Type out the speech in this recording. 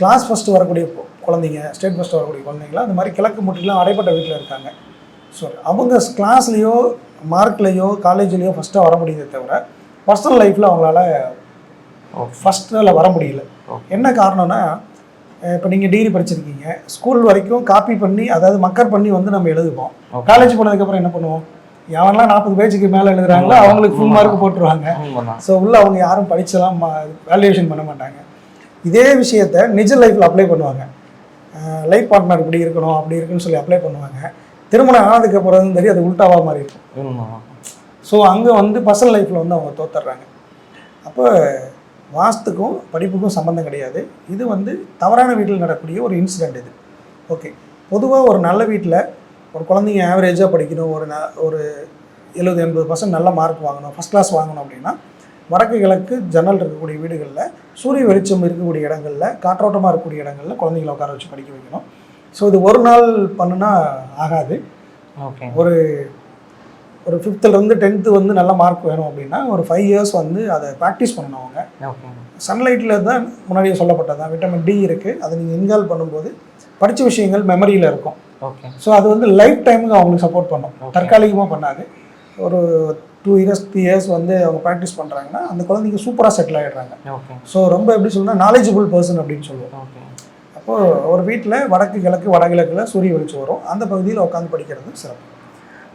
Class first வரக்கூடிய குழந்தைங்க state first வரக்கூடிய குழந்தைங்களா அந்த மாதிரி கிழக்கு முற்றிலும் அடைப்பட்ட வீட்டில் இருக்காங்க. ஸோ அவங்க கிளாஸ்லேயோ மார்க்லேயோ காலேஜ்லேயோ ஃபஸ்ட்டாக வர முடியுதே தவிர பர்சனல் லைஃப்பில் அவங்களால ஃபஸ்ட்டில் வர முடியல. என்ன காரணம்னா இப்போ நீங்கள் டிகிரி படிச்சிருக்கீங்க ஸ்கூல் வரைக்கும் காப்பி பண்ணி அதாவது மக்கர் பண்ணி வந்து நம்ம எழுதுவோம். காலேஜ் போனதுக்கப்புறம் என்ன பண்ணுவோம்? எவன்லாம் நாற்பது பேஜுக்கு மேலே எழுதுறாங்களோ அவங்களுக்கு ஃபுல் மார்க் போட்டுருவாங்க. ஸோ உள்ள அவங்க யாரும் படிச்செல்லாம் வேல்யூவேஷன் பண்ண மாட்டாங்க. இதே விஷயத்த நிஜ லைஃப்பில் அப்ளை பண்ணுவாங்க. லைஃப் பார்ட்னர் இப்படி இருக்கணும் அப்படி இருக்குன்னு சொல்லி அப்ளை பண்ணுவாங்க. திருமணம் ஆனதுக்கு அப்புறம் தெரியும் அது உல்டாவாக மாறி இருக்கும். ஸோ அங்கே வந்து பர்சனல் லைஃப்பில் வந்து அவங்க தோத்துடுறாங்க. அப்போ வாஸ்துக்கும் படிப்புக்கும் சம்மந்தம் கிடையாது. இது வந்து தவறான வீட்டில் நடக்கக்கூடிய ஒரு இன்சிடெண்ட் இது. ஓகே பொதுவாக ஒரு நல்ல வீட்டில் ஒரு குழந்தைங்க ஆவரேஜாக படிக்கணும் ஒரு ந ஒரு எழுபது எண்பது பர்சன்ட் நல்ல மார்க் வாங்கணும் ஃபஸ்ட் கிளாஸ் வாங்கணும் அப்படின்னா வடக்கு கிழக்கு ஜன்னல் இருக்கக்கூடிய வீடுகளில் சூரிய வெளிச்சம் இருக்கக்கூடிய இடங்களில் காற்றோட்டமாக இருக்கக்கூடிய இடங்களில் குழந்தைங்களை உட்கார வச்சு படிக்க வைக்கணும். ஸோ இது ஒரு நாள் பண்ணுனா ஆகாது. ஓகே. ஒரு ஒரு ஃபிஃப்த்துலேருந்து டென்த்து வந்து நல்ல மார்க் வேணும் அப்படின்னா ஒரு ஃபைவ் இயர்ஸ் வந்து அதை ப்ராக்டிஸ் பண்ணணும் அவங்க. சன்லைட்டில் தான் முன்னாடியே சொல்லப்பட்டது தான். விட்டமின் டி இருக்குது அதை நீங்கள் இன்கால் பண்ணும்போது படித்த விஷயங்கள் மெமரியில் இருக்கும். ஓகே. ஸோ அது வந்து லைஃப் டைமுக்கு அவங்களுக்கு சப்போர்ட் பண்ணும். தற்காலிகமாக பண்ணாது. ஒரு டூ இயர்ஸ் த்ரீ இயர்ஸ் வந்து அவங்க ப்ராக்டிஸ் பண்ணுறாங்கன்னா அந்த குழந்தைங்க சூப்பராக செட்டில் ஆகிடுறாங்க ஓகே ஸோ ரொம்ப எப்படி சொல்லணும்னா நாலேஜபிள் பர்சன் அப்படின்னு சொல்லுவோம். ஓகே அப்போது ஒரு வீட்டில் வடக்கு கிழக்கு வடகிழக்கில் சூரிய வெளிச்சம் வரும். அந்த பகுதியில் உட்காந்து படிக்கிறது சிறப்பு.